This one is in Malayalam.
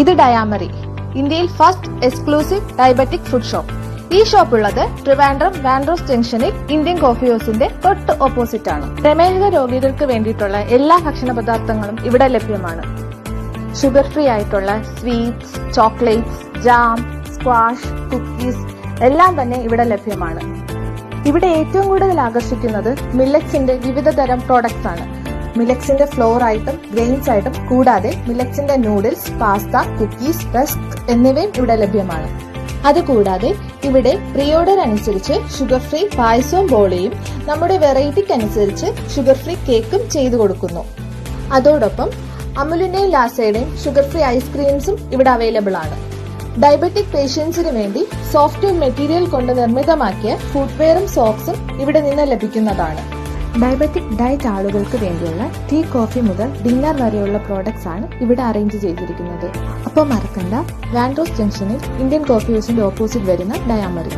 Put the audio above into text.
ഇത് ഡയാമറി ഇന്ത്യയിൽ first exclusive diabetic food shop. ഈ ഷോപ്പ് ഉള്ളത് ട്രിവാൻഡ്രം വാൻഡ്രോസ് ജംഗ്ഷനിൽ ഇന്ത്യൻ കോഫി ഹൗസിന്റെ തൊട്ട് ഓപ്പോസിറ്റ് ആണ് പ്രമേഹ രോഗികൾക്ക് വേണ്ടിയിട്ടുള്ള എല്ലാ ഭക്ഷണ പദാർത്ഥങ്ങളും ഇവിടെ ലഭ്യമാണ്. ഷുഗർ ഫ്രീ ആയിട്ടുള്ള sweets chocolates jam squash cookies എല്ലാം തന്നെ ഇവിടെ ലഭ്യമാണ്. ഇവിടെ ഏറ്റവും കൂടുതൽ ആകർഷിക്കുന്നത് മില്ലറ്റ്സിന്റെ വിവിധ തരം പ്രോഡക്ട്സ് ആണ്. മില്ലറ്റ്സിന്റെ ഫ്ലോർ ആയിട്ടും ഗ്രെയിൻസ് ആയിട്ടും കൂടാതെ മിലക്സിന്റെ നൂഡിൽസ് പാസ്ത കുക്കീസ് റസ്ക് എന്നിവയും ഇവിടെ ലഭ്യമാണ്. അതുകൂടാതെ ഇവിടെ പ്രീ ഓർഡർ അനുസരിച്ച് ഷുഗർ ഫ്രീ പായസവും ബോളിയും നമ്മുടെ വെറൈറ്റിക്ക് അനുസരിച്ച് ഷുഗർ ഫ്രീ കേക്കും ചെയ്തു കൊടുക്കുന്നു. അതോടൊപ്പം അമുലിന്റെയും ലാസയുടെയും ഷുഗർ ഫ്രീ ഐസ്ക്രീംസും ഇവിടെ അവൈലബിൾ ആണ്. ഡയബറ്റിക് പേഷ്യൻസിന് വേണ്ടി സോഫ്റ്റ്വെയർ മെറ്റീരിയൽ കൊണ്ട് നിർമ്മിതമാക്കിയ ഫുട്വെയറും സോക്സും ഇവിടെ നിന്ന് ലഭിക്കുന്നതാണ്. ഡയബറ്റിക് ഡയറ്റ് ആളുകൾക്ക് വേണ്ടിയുള്ള ടീ കോഫി മുതൽ ഡിന്നർ വരെയുള്ള പ്രോഡക്ട്സ് ആണ് ഇവിടെ അറേഞ്ച് ചെയ്തിരിക്കുന്നത്. അപ്പോൾ മറക്കണ്ട വാൻഡ്രോസ് ജംഗ്ഷനിൽ ഇന്ത്യൻ കോഫി ഹൗസിന്റെ ഓപ്പോസിറ്റ് വരുന്ന ഡയാമറി